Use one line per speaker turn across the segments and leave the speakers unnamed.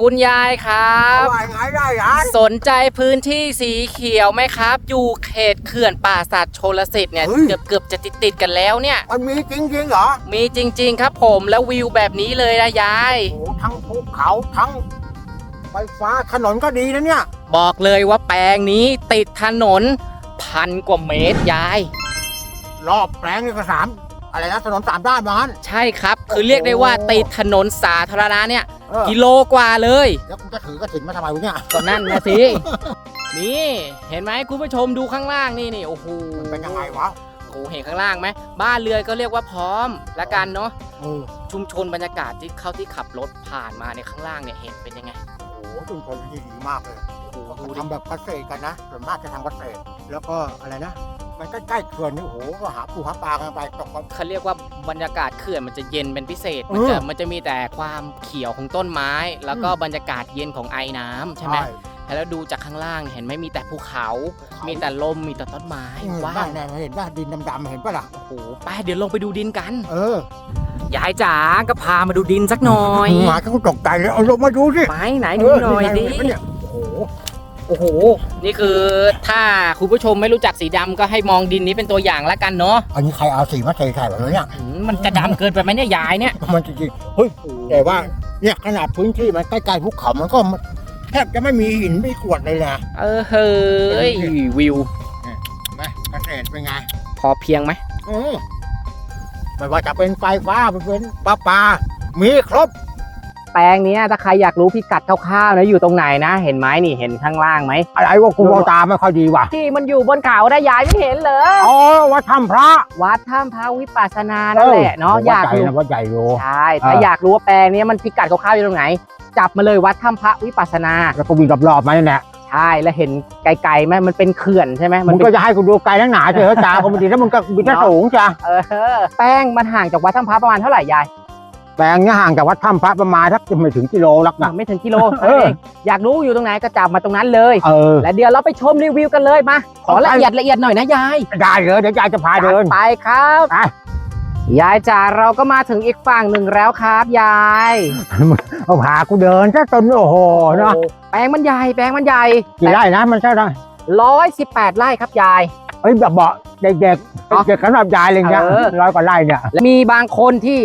คุณยายครับ
ว่าไงได้ยัน
สนใจพื้นที่สีเขียวไหมครับ อยู่เขตเขื่อนป่าสัตว์โชลสิทธิ์เนี่ย
เฮ้ย
เกือบเกือบจะติดติดๆกันแล้วเนี่ย
มันมีจริงๆเหรอ
มีจริง ๆ ครับผมแล้ววิวแบบนี้เลยนะยาย
โอ้โหทั้งภูเขาทั้งไฟฟ้าถนนก็ดีนะเนี่ย
บอกเลยว่าแปลงนี้ติดถนนพันกว่าเมตรยาย
รอบแปลงนี่ก็สามอะไรนะถนนสามด้านมางั้น
ใช่ครับ คือเรียกได้ว่าติดถนนสาธารณะเนี่ย
เออ
กิโลกว่าเลย
แล้วกูจะถือกระถิ่นมาทำไมวะเนี่ย
ก็นั่นนะสิ นี่เห็นไหมคุณผู้ชมดูข้างล่างนี่นี่โอ้โห
มันเป็นยังไงวะ
โอ้โหเห็นข้างล่างไหมบ้านเรือนก็เรียกว่าพร้อมละกันเนาะ
เออ
ชุมชนบรรยากาศที่เข้าที่ขับรถผ่านมาในยข้างล่างเนี่ยเห็นเป็นยังไง
โอ้โหชุมชนที่ดีมากเลย
โอ้โห
เขา
ดูดิ
ทำแบบเกษตรกันนะส่วนมากจะทำเกษตรแล้วก็อะไรนะ มันใกล้ๆเขื่อนนี่โอ้โหก็หาปูหาปลากันไปตกกัน
เขาเรียกว่าบรรยากาศเขื่อนมันจะเย็นเป็นพิเศษ
เออ
มันจะมันจะมีแต่ความเขียวของต้นไม้ แล้วก็บรรยากาศเย็นของไอ้น้ำใช่ไหมแล้วดูจากข้างล่างเห็นไหมมีแต่ภูเขา มีแต่ลมมีแต่ต้นไม้
อืม
ว้า
บ้าวนแน่เห็นป่ะดินดำๆเห็นป่ะล่ะ
โอ้โหไปเดี๋ยวลงไปดูดินกัน
เออยา
ยจ๋าก็พามาดูดินสักหน่อย
หมาก็ตกใจเลยเอาลงมาดูสิ
ไม้ไหนดูหน่อยดิ
เเเนี่ย โอ้โห
โอ้โห นี่คือถ้าคุณผู้ชมไม่รู้จักสีดำก็ให้มองดินนี้เป็นตัวอย่างแล้วกันเนาะ
อันนี้ใครเอาสีมาใส่ใส่แบบนี้เนี่ย
อืมมันจะดำเกินไปไหมเนี่ยยายเนี่ย
มันจริงๆเฮ้ยแต่ว่าเนี่ยขนาดพื้นที่มันใกล้ๆภูเขามันก็แทบจะไม่มีหินไม่กรวดเลยนะ
เออเฮ้ยวิว
นะเกษตรเป็นไง
พอเพียงไหม
เออไม่ว่าจะเป็นไฟฟ้าเป็นปลาปลามีครบ
แปลงเนี้ยถ้าใครอยากรู้พิกัดคร่าวๆนะอยู่ตรงไหนนะ เห็นไหมนี่เห็นข้างล่างไหม
อะไรว่ากูมองตาไม่ค่อยดีว่ะ
ที่มันอยู่บนเขาได้ยายไม่เห็นเหรอ
อ๋อวัดถ้ำพระ
วัดถ้ำพระวิปัสสนานั่นแหละเนาะอยาก
วัดใหญ่
รู้
นะวัดใหญ่โย
ใช่ถ้า
เออ
อยากรู้ว่าแปลงเนี้ยมันพิกัดคร่าวๆอยู่ตรงไหน จับมาเลยวัดถ้ำพระวิปัสสนา
แล้วก็วิ่งรอบๆมาเนี่ยแหละ
ใช่แล้วเห็นไกลๆไหมมันเป็นเขื่อนใช่ไหม
มึ
มัน
ง
เป็น
ก็จะให้กูดูไกลนักหนาเถอะจ้าคอมดีแล้วมึงก็บินสูงจ้ะ
เออแป้งมันห่างจากวัดถ้ำพระประมาณเท่าไหร่ยาย
แปลงเนี้ห่างจากวัดถ้ำพระประมาณสักไม่ถึงกิโลลักนะ
ไม่ถึงกิโล
เออ
นั่นงอยากรู้อยู่ตรงไหนก็จับมาตรงนั้นเลย
เออ
และเดี๋ยวเราไปชมรีวิวกันเลยมา ขอละเอียดละเอียดหน่อยนะยาย
ได้เลยเดี๋ยวยายจะพาเดิน
จัไปครับ
ไป
ยายจ๋าเราก็มาถึงอีกฝั่งหนึ่งแล้วครับยาย
เอาพากูเดินซะจนโอ้โหเนาะ
โอ้แปลงมันใหญ่แปลงมันใหญ่
กี่ไร่นะมันใช่ไหม
ร้อยสิบแปดไร่ครับยาย
เอ้ยแบบเบาะเด็ก
อ๋อ
ๆเด็กสำหรับยายอะไรเงี้ย
เออ
ร้อยกว่าไร่เนี่ย
และมีบางคนที่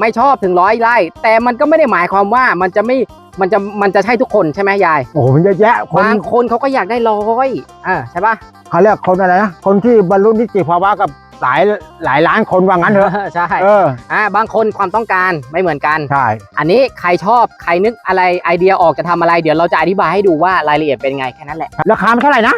ไม่ชอบถึงร้อยไร่ แต่มันก็ไม่ได้หมายความว่ามันจะไม่มันจะมันจะใช่ทุกคนใช่ไหมยาย
โอ้โหมันเยอะแยะคน
บางคนเขาก็อยากได้ร้อยอ่าใช่ปะ
เขาเรียกคนอะไรนะคนที่บรรลุนิติภาวะกับหลายหลายล้านคนว่างั้นเถอะ
ใช่
เออ
อ่าบางคนความต้องการไม่เหมือนกัน
ใช่
อันนี้ใครชอบใครนึกอะไรไอเดียออกจะทำอะไร เดี๋ยวเราจะอธิบายให้ดูว่ารายละเอียดเป็นไงแค่นั้นแหละ
ราคามันเท่าไหร่นะ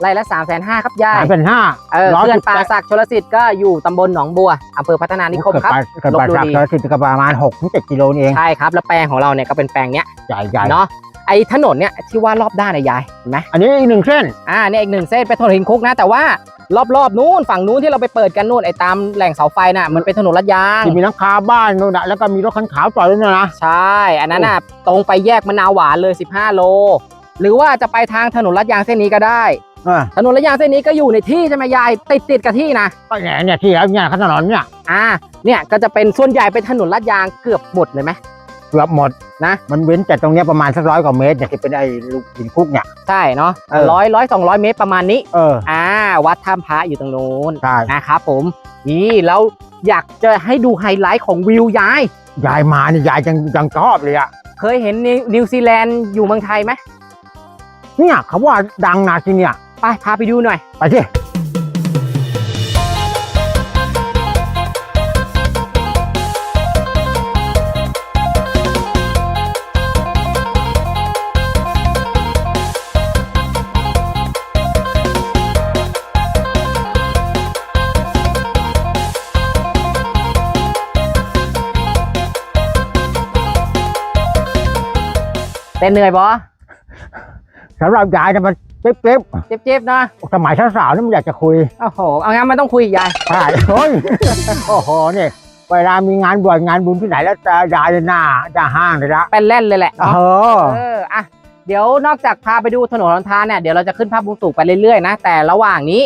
ไร่ละ3ามแสนห้าครับยาย
สามเป็นห้า
เออ
ร้อย
เขื่อน
สิบ
ป่า
แปด
ศักดิ์ชลสิทธิ์ก็อยู่ตำบลหนองบัวอำเภอพัฒนานิคมครับ
เกิดไป
ลพบุรี
เกิดไปสิบประมาณหกถึงเจ็ดกิโลนี่เอง
ใช่ครับแล้วแปลงของเราเนี่ยก็เป็นแปลงเนี้ย
ใหญ่ใหญ่
เนาะไอถนนเนี่ยที่ว่ารอบด้านนะยายเห็นไหม
อันนี้อีกหนึ่งเส้น
อ่าเนี่ยอีกหนึ่งเส้นเป็นถนนหินคุกนะแต่ว่ารอบๆนู้นฝั่งนู้นที่เราไปเปิดกันนู่นไอตามแหล่งเสาไฟน่ะมันเป็นถนนลาดยาง
ที่มีหลังคาบ้านนู่นน่ะแล้วก็มีรถคันขาวจอดด้วยนะ
ใช่ อันนั้นน่ะตรงไปแยกมะนาวหวานเลย 15 โล หรือว่าจะไปทางถนนลาดยางเส้นนี้ก็ได้
อ่า
ถนนลาดยางเส้นนี้ก็อยู่ในที่ใช่ไหมยายติดติดกับที่นะ
ก็เนี่ยเนี่ยที่แล้วเนี่ยถนนเนี่ย
อ่าเนี่ยก็จะเป็นส่วนใหญ่เป็นถนนลาดยางเกือบหมดเลยไหม
เกือบหมด
นะ
มันเว้นแต่ตรงเนี้ยประมาณสักร้อยกว่าเมตรเนี่ยที่เป็นไอ้ลูกหินคุกเนี่ย
ใช่เนาะ
เออ
ร้อยร้อยสองร้อยเมตรประมาณนี้
เออ
อ่าวัดถ้ำพระอยู่ตรงนู้น
ใช่
นะครับผมนี่แล้วอยากจะให้ดูไฮไลท์ของวิวยาย
ยายมานี่ยายยังยังชอบเลยอะ
เคยเห็นนิวนิวซีแลนด์อยู่เมืองไทยไหม
เนี่ยเขาว่าดังนะที่เนี่ย
ไปพาไปดูหน่อย
ไปสิ
แต่เหนื่อยบอ
สำหรับยายเนี่ยมัน เป๊บ
เจ็บๆเนาะ
ๆสมัยสาวๆนี่มันอยากจะคุย
โอ้โหเอางั้นไม่ต้องคุยยาย
ใช่เฮ้ยโอ้โหเนี่ยเวลามีงานบวชงานบุญที่ไหนแล้วจะยายจะหน้าจะห้างเลยละ
เป็นเล่นเลยแหละ
เอ
เนาะ
อ
เอออะเดี๋ยวนอกจากพาไปดูถนนหนทางเนี่ยเดี๋ยวเราจะขึ้นภาพบุญสูงไปเรื่อยๆนะแต่ระหว่างนี้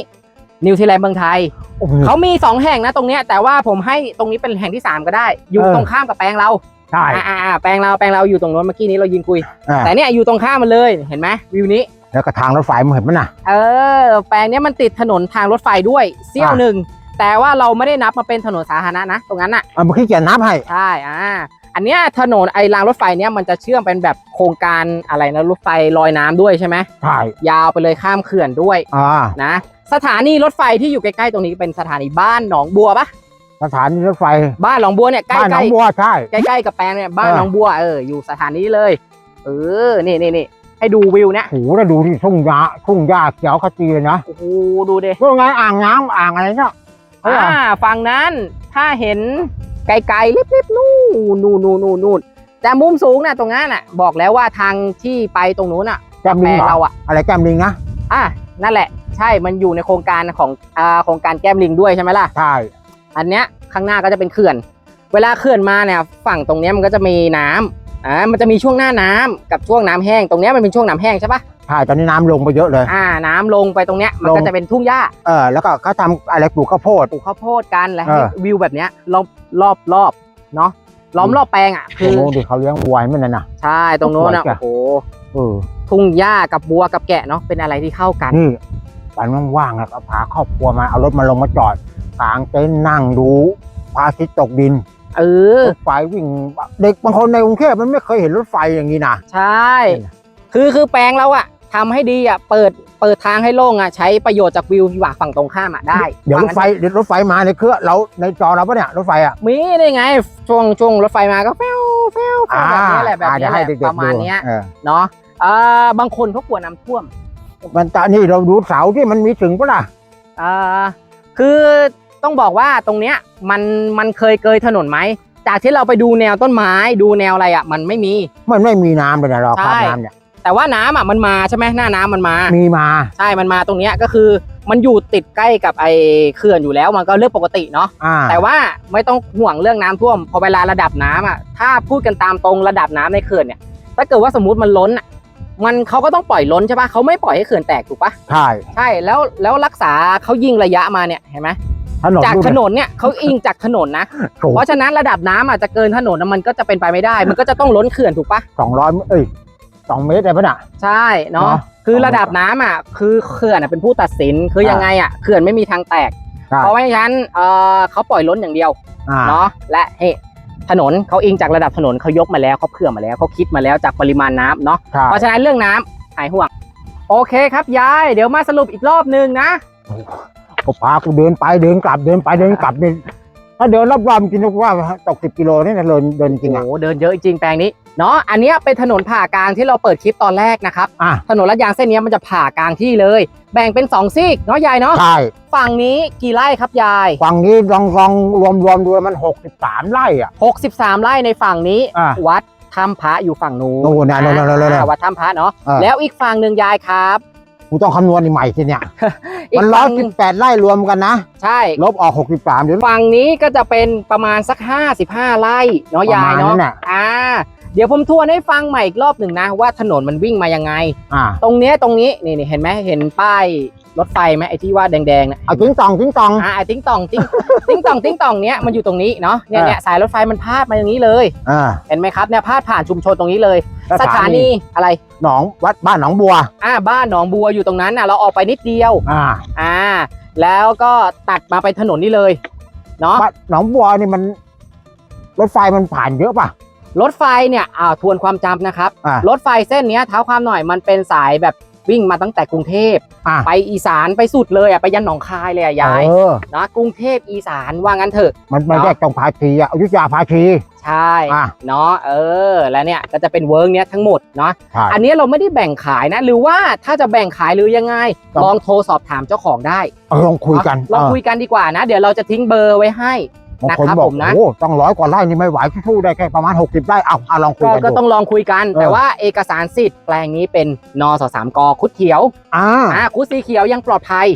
นิวซีแลนด์เมืองไทย
โอ้โห
เขามี 2 แห่งนะตรงเนี้ยแต่ว่าผมให้ตรงนี้เป็นแห่งที่ 3 ก็ได้ อยู่
เออ
ตรงข้ามกับแปลงเรา
ใช่
อ่าอ่าอ่าแปลงเราแปลงเราอยู่ตรงโน้นเมื่อกี้นี้เรายืนคุย
อ่า
แต่เนี่ยอยู่ตรงข้ามมันเลยเห็นไหมวิวนี้
แล้วก็ทางรถไฟมึงเห็นมั้ยน่ะ
เออ แปลงเนี้ยมันติดถนนทางรถไฟด้วยเสี้ยว
อะ
หนึ่ง แต่ว่าเราไม่ได้นับมาเป็นถนนสาธารณะนะ ตรงนั้นน่ะ
เอามาขี้เกียจนับให้
ใช่อ่าอันเนี้ยถนนไอ้รางรถไฟเนี้ยมันจะเชื่อมเป็นแบบโครงการอะไรนะรถไฟลอยน้ำด้วยใช่ไหม
ใช่
ยาวไปเลยข้ามเขื่อนด้วย
อ่า
นะ สถานีรถไฟที่อยู่ใกล้ๆตรงนี้เป็นสถานีบ้านหนองบัวปะ
สถานีรถไฟ
บ้านหนองบัวเนี่ยใก
บ้านหน
ล้
อง
ๆ
บัวใช่
ใกล้ๆกับแปลงเนี่ยบ้าน
เออ
หนองบัวเอออยู่สถานีเลย เออนี่นี่นี่ ให้ดูวิวเนี่ย
โอ้โหแล้วดูที่ทุ่งหญ้าทุ่งหญ้าเขียวขจีเลยนะ
โอ้โหดูดิ
ว่าไงอ่างน้ำอ่างอะไรเนี่ยเออ
อ่าฝั่งนั้นถ้าเห็นไกลๆลิบๆนู่นนู่นนู่นนู่นนู่นแต่มุมสูงน่ะตรงนั้นน่ะ บอกแล้วว่าทางที่ไปตรงนู้นน่ะ
แก้ม
แป
ลิ
ล
ง
ง
เหร
เรา
อ
อะ
อะไรแก้มลิงนะ
อะนั่นแหละ ใช่มันอยู่ในโครงการของอ่าโครงการแก้มลิงด้วยใช่ไหมล่ะ
ใช่
อันเนี้ยข้างหน้าก็จะเป็นเขื่อน เวลาเขื่อนมาเนี่ยฝั่งตรงเนี้ยมันก็จะมีน้ำ อ่ามันจะมีช่วงหน้าน้ำกับช่วงน้ำแห้งตรงเนี้ยมันเป็นช่วงน้ำแห้งใช่ปะ
ใช่ตอนนี้น้ำลงไปเยอะเลย
อ่า น้ำลงไปตรงเนี้ยมัน
ลง
ก็จะเป็นทุ่งหญ้า
เออแล้วก็เขาทำอะไรปลูกข้าวโพด
ปลูกข้าวโพดกันแล้ว
เอ
ให้
อ
วิวแบบเนี้ยรอบรอบรอบเนาะล้อมรอบแปลงอะ
ต
คื
รง
อ
โน้นที่เขาเลี้ยงวัวให้มันน่ะนะ
ใช่ตรงโน้นอะ
สวยจ้ะ
โอ้โห
เออ
ทุ่งหญ้ากับบัวกับแกะเนาะเป็นอะไรที่เข้ากัน
นี่วันว่างๆอะก็พาครอบครัวมาเอารถมาลงมาจอดกลางเต็นท์นั่งดูพระอาทิตย์ตกดิน
เออ
รถไฟวิ่งเด็กบางคนในกรุงเทพมันไม่เคยเห็นรถไฟอย่างนี้นะ
ใช่ คือคือแปลงเราอะทำให้ดีอะเปิดเปิดทางให้โล่งอะใช้ประโยชน์จากวิวที่ว่าฝั่งตรงข้ามอะได้
เดี๋ยวร
ว่า
ถ
งั้น
ไฟเดี๋ยวรถไฟมาในเครือเราในจอเราปะเนี่ยรถไฟอะ
มีได้ไงช่วงช่วงรถไฟมาก็แฟ้วแฟ้วแฟ้วแบบนี้แหละแบบ
อ่า
นี้
เดี๋ยว
แห
ให้
ละ
เด็ก
ป
ๆ
ระมาณ
ดู
เนี้ย
เออ
เนาะเอ่อบางคนเขากลัวน้ำท่วม
มันตะนี่เราดูเสาที่มันมีถึงปะล่ะ
เอ่อคือ ต้องบอกว่าตรงเนี้ยมันมันเคยเกยถนนไหมจากที่เราไปดูแนวต้นไม้ดูแนวอะไรอะมันไม่มี
มันไม่มีน้ำเลยนะเราข้าม
ใช่
น้ำเนี่ย
แต่ว่าน้ำอะมันมาใช่ไหมหน้าน้ำมันมา
มีมา
ใช่มันมาตรงเนี้ยก็คือมันอยู่ติดใกล้กับไอ้เขื่อนอยู่แล้วมันก็เรื่องปกติเนาะ
อ่า
แต่ว่าไม่ต้องห่วงเรื่องน้ำท่วม พอเวลาระดับน้ำอะถ้าพูดกันตามตรงระดับน้ำในเขื่อนเนี่ยถ้าเกิดว่าสมมติมันล้นอะมันเขาก็ต้องปล่อยล้นใช่ปะเขาไม่ปล่อยให้เขื่อนแตกถูกปะ
ใช่
ใช่แล้วแล้วรักษาเขายิงระยะมาเนี่ยเห็นไหม
ถนน
จาก
ดู
ถนนเนี่ยเขาอิงจากถนนนะ
สูง
เพราะฉะนั้นระดับน้ำอาจจะเกินถนนน่ะมันก็จะเป็นไปไม่ได้ มันก็จะต้องล้นเขื่อนถูกปะ
สองร้อยเอ้ยสองเมตรได้ปะน่ะ
ใช่เนาะ
เนาะ
คือระดับน้ำอะ คือเขื่อนอะเป็นผู้ตัดสินคือยังไงอะเขื่อนไม่มีทางแตก
ใช่
เพราะไม่งั้นเออเขาปล่อยล้นอย่างเดียว
อ่า
เนาะและเฮ้ถนนเขาอิงจากระดับถนนเขายกมาแล้วเขาเผื่อมาแล้วเขาคิดมาแล้วจากปริมาณน้ำเนาะ
ใช่
เพราะฉะนั้นเรื่องน้ำหายห่วง โอเคครับยาย เดี๋ยวมาสรุปอีกรอบนึงนะ
ก็พากูเดินไปเดินกลับเดินไปเดินกลับเนี่ยถ้าเดินรอบๆจริงๆว่าตกสิบกิโลนี่นะเดินเดินจริง
โอ้
อะ
โหเดินเยอะจริงๆแปลงนี้เนาะอันเนี้ยเป็นถนนผ่ากลางที่เราเปิดคลิปตอนแรกนะครับ
อะ
ถนนลาดยางเส้นเนี้ยมันจะผ่ากลางที่เลย แบ่งเป็นสองซีกเนาะยายเนาะ
ใช่
ฝั่งนี้กี่ไร่ครับยาย
ฝั่งนี้ลองลองรวมรวมดูมันหกสิบสามไร่อะ
63 ไร่ในฝั่งนี้
อะ
วัดถ้ำพระอยู่ฝั่งนู้น
โน่นน่ะโน่นน่ะโน่นน่ะ
อ่าวัดถ้ำพระเนาะ
เออ
แล้วอีกฝั่งหนึ่งยายครับ
กูต้องคำนวณใหม่ทีเนี่ย
อี
มัน
ก
ร้อย
ฝั่งห
สิ
นึ่
บ
ง
แปดไร่รวมกันนะ
ใช่
ลบออกหกสิบสามเดี๋ยว
ฝั่งนี้ก็จะเป็นประมาณสัก 55 ไร่เนาะ
ประ
ยาย
มาณ
เนาะ
นั้นน่ะ
อ่า เดี๋ยวผมทวนให้ฟังใหม่อีกรอบหนึ่งนะ ว่าถนนมันวิ่งมายังไง
อ่า
ตรงเนี้ยตรงนี้นี่นี่เห็นไหมเห็นป้ายรถไฟไหมไอ้ที่ว่าแดงๆนะ
เอาจิ้งตองจิ้งตอง
อ่าไอ้ติ้งตองติ้ง ติ้งตองติ้งตองเนี้ยมันอยู่ตรงนี้เนาะเนี่ย
อ่า
เนี่ยสายรถไฟมันพาดมาอย่างนี้เลย
อ่า
เห็นไหมครับเนี่ยพาดผ่านชุมชนตรงนี้เลย
แล้ว
สถานีอะไร
หนองวัดบ้านหนองบัว
อ่าบ้านหนองบัวอยู่ตรงนั้นน่ะเราออกไปนิดเดียว
อ่า
อ่า แล้วก็ตัดมาไปถนนนี่เลยเนาะ
บ้านหนองบัวนี่มัน รถไฟมันผ่านเยอะป่ะ
รถไฟเนี่ยอ่าทวนความจำนะครับ
อ่าร
ถไฟเส้นเนี้ยเท้าความหน่อยมันเป็นสายแบบ วิ่งมาตั้งแต่กรุงเทพ
อ่า
ไปอีสานไปสุดเลยอะไปยันหนองคายเลยอะยาย
เออ
นะกรุงเทพอีสานว่างั้นเถอะ
มันมัน
เนาะ
แยกตรงภาชีอะอยุธยาภาชี
ใช่
อะ
เนาะเออ แล้วเนี่ยก็จะเป็นเวิร์กเนี้ยทั้งหมดเนาะ
ใช่
อันนี้เราไม่ได้แบ่งขายนะ หรือว่าถ้าจะแบ่งขายหรือยังไง
ครับ
ลองโทรสอบถามเจ้าของได้
เออลองคุยกัน
ลอง
เออ
คุยกันดีกว่านะ เดี๋ยวเราจะทิ้งเบอร์ไว้ให้
บางคน
นะครับ
บอก
ผมนะ
โอ้ต้องร้อยกว่าไร่นี่ไม่ไหวสู้ได้แค่ประมาณ 60ไร่เอาเอาลองคุย
ก็
กัน
ก็
ดู
ต้องลองคุยกัน
เออ
แต่ว่าเอกสารสิทธิ์แปลงนี้เป็นนสสามกคุดเขียว
อ่า
อ่าคุดสีเขียวยังปลอดภัย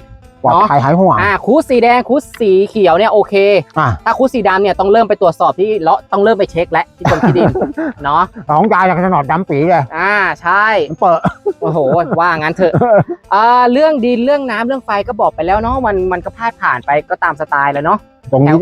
ปลอดภัยหายห่วง
อ่าคุดสีแดงคุดสีเขียวเนี่ยโอเค
อ่า
ถ้าคุดสีดำเนี่ยต้องเริ่มไปตรวจสอบที่เลาะต้องเริ่มไปเช็คแล้วที่กรมที่ดินเนาะ
ของยายจะถนอดดำปีเลย
อ่าใช่
มันเปิด
โอ้โหว่างั้นเถอะอ่าเรื่องดินเรื่องน้ำเรื่องไฟก็บอกไปแล้วเนาะมันมันก็พลาดผ่านไปก็ตามสไตล์แล้วเนาะ
ตรงนี้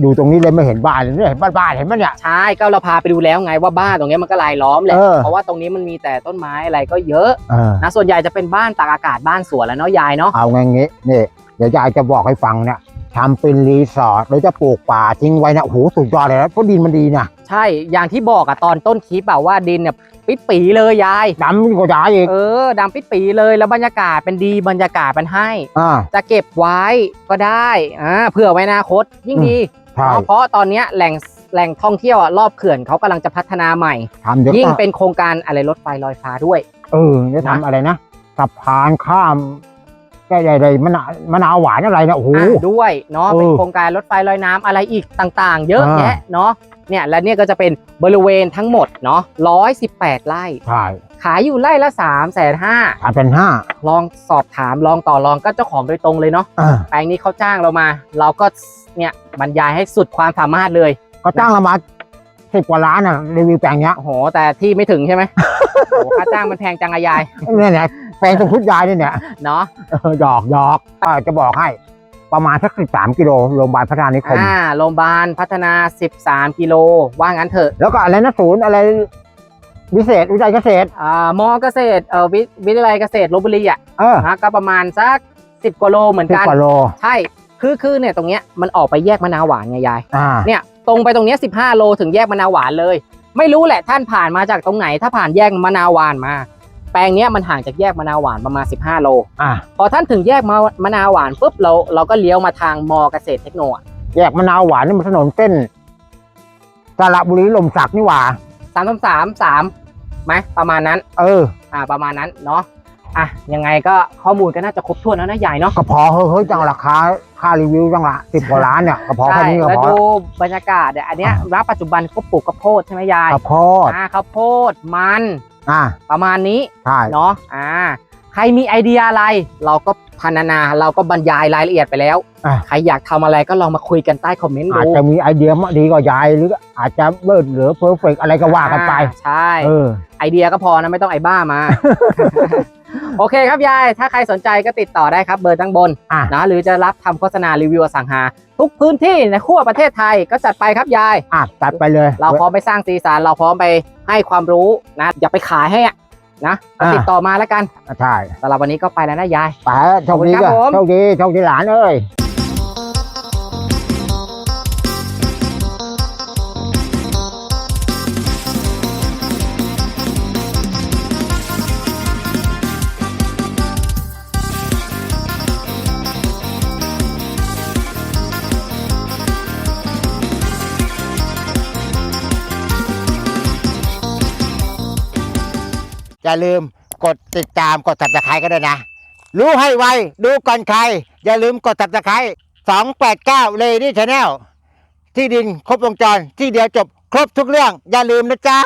อยู่ตรงนี้เลยไม่เห็นบ้านเลยไม่เห็นบ้านบ้านเห็นไหมเนี่ย
ใช่ก็เราพาไปดูแล้วไงว่าบ้านตรงเนี้ยมันก็รายล้อมแหละ
เออ
เพราะว่าตรงนี้มันมีแต่ต้นไม้อะไรก็เยอะ
เออ
นะส่วนใหญ่จะเป็นบ้านตากอากาศบ้านสวนแล้วเนาะยายเนาะ
เอาไงงี้นี่เดี๋ยวยายจะบอกให้ฟังเนี่ยทำเป็นรีสอร์ทแล้วจะปลูกป่าทิ้งไว้เนี่ยโอ้โหสุดยอดเลยนะเพราะดินมันดีนะ
ใช่อย่างที่บอกอะตอนต้นคลิปอะว่าดินเนี่ย ปิดปีเลยยาย
ดำยิ่งกว่ายายอีก
เออดำปิดปีเลยแล้วบรรยากาศเป็นดีบรรยากาศมันให้
อ่า
จะเก็บไว้ก็ได้อ่าเผื่อไว้อนาคตยิ่งดี
ใช่
เนาะเพราะตอนเนี้ยแหล่งแหล่งท่องเที่ยวอะรอบเขื่อนเขากำลังจะพัฒนาใหม่
ทำเดี๋ยว
ยิ่ง
ก็
เป็นโครงการอะไรรถไฟลอยฟ้าด้วย
เออจะทำอะไรนะสะพานข้ามแก่ใหญ่เลยมะนาวมะนาวหวานอะไรนะโอ้โห
อะด้วยเนาะ
เออ
เป็นโครงการรถไฟลอยน้ำอะไรอีกต่าง ๆ เยอะ
อ่า
แยะเนาะ เนี่ยและเนี่ยก็จะเป็นบริเวณทั้งหมดเนาะร้อยสิบแปดไร่
ใช่
ขายอยู่ไร่ละสามแสนห้า
สามเป็นห้า
ลองสอบถามลองต่อรองก็เจ้าของโดยตรงเลยเนาะ
อ่า
แปลงนี้เขาจ้างเรามา เราก็เนี่ยบรรยายให้สุดความสามารถเลย
ก็จ้างเรามาสิบกว่าล้านอะรีวิวแปลงเนี้ย
โอ้โหแต่ที่ไม่ถึงใช่ไหม โอ้โหค่าจ้างมันแพงจังอะยาย
เนี่ยเนี่ยแปลงตรงพุทธยายเนี่ยเนี่ย
เนาะ
เออหยอกหยอกก็จะบอกให้ ประมาณสักสิบสามกิโลโรงพยาบาลพัฒนานิคม
อ่าโรงพยาบาลพัฒนา 13 กิโลว่างั้นเถอะ
แล้วก็อะไรนะศูนย์อะไรวิเศษวิจัยเกษตร
อ่ามอเกษตรเอ่อวิวิทยาลัยเกษตรลบบุรีอะ
เออ
นะก็ประมาณสักสิบกว่าโลเหมือน
สิบ
กัน
กว่าโล
ใช่คือคือเนี่ยตรงเนี้ยมันออกไปแยกมะนาวหวานไงยาย
อ่า
เนี่ยตรงไปตรงเนี้ย15 โลถึงแยกมะนาวหวานเลย ไม่รู้แหละท่านผ่านมาจากตรงไหน ถ้าผ่านแยกมะนาวหวานมา แปลงเนี้ยมันห่างจากแยกมะนาวหวานประมาณ 15 โล
อ่า
พอท่านถึงแยกมามะนาวหวานปุ๊บเราเราก็เลี้ยวมาทางมอเกษตรเทคโนอะ
แยกมะนาวหวานนี่มันถนนเส้นสระบุรีลมศักดิ์นี่หว่า
สามสามสามสามไหมประมาณนั้น
เออ
อ่าประมาณนั้นเนาะ อะยังไงก็ข้อมูลก็น่าจะครบถ้วนแล้วนะยายเนาะ
ก็พอเฮ้ยเฮ้ยจังราคาค่ารีวิวจังละสิบกว่าล้านเนี่ยก็พอ
ใช่
แค่นี้ก็
แล้ว
พอ
ดูบรรยากาศเนี่ยอันเนี้ยรับปัจจุบันเขาปลูกข้าวโพดใช่ไหมยาย
ข้าวโพด
อ่าข้าวโพดมัน
อ่า
ประมาณนี้
ใช่
เนาะอ่าใครมีไอเดียอะไร เราก็พันนาเราก็บรรยายรายละเอียดไปแล้ว
อะ
ใครอยากทำอะไรก็ลองมาคุยกันใต้คอมเมนต์
อาจ
ดู
จะมีไอเดียมาดีกว่ายายหรืออาจจะเบิดเหลือเพอร์เฟกอะไรก็ว่ากันไป
อ่ใช่
เออ
ไอเดียก็พอนะไม่ต้องไอ้บ้ามา โอเคครับยาย ถ้าใครสนใจก็ติดต่อได้ครับเบอร์ตั้งบน
อะ
นะหรือจะรับทำโฆษณารีวิวอสังหา ทุกพื้นที่ในทั่วประเทศไทยก็จัดไปครับยาย
อะตัดไปเลย
เราพร้อมไปสร้างสีสันเราพร้อมไปให้ความรู้นะ อย่าไปขายให้อะนะก็
อะ
ติดต่อมาแล้วกัน
ใช่
สำหรับวันนี้ก็ไปแล้วนะยาย
ไปโชคดี
ขอบคุณครั
ก็
บผม
โชคดีโชคดีหลานเอ้ย อย่าลืมกดติดตามกดสับตะไคร้ก็ได้นะ รู้ให้ไว ดูก่อนใคร อย่าลืมกดจับตาใครสองแปดเก้าเลยนี่ชาแนลที่ดินครบวงจรที่เดียวจบครบทุกเรื่อง อย่าลืมนะจ๊ะ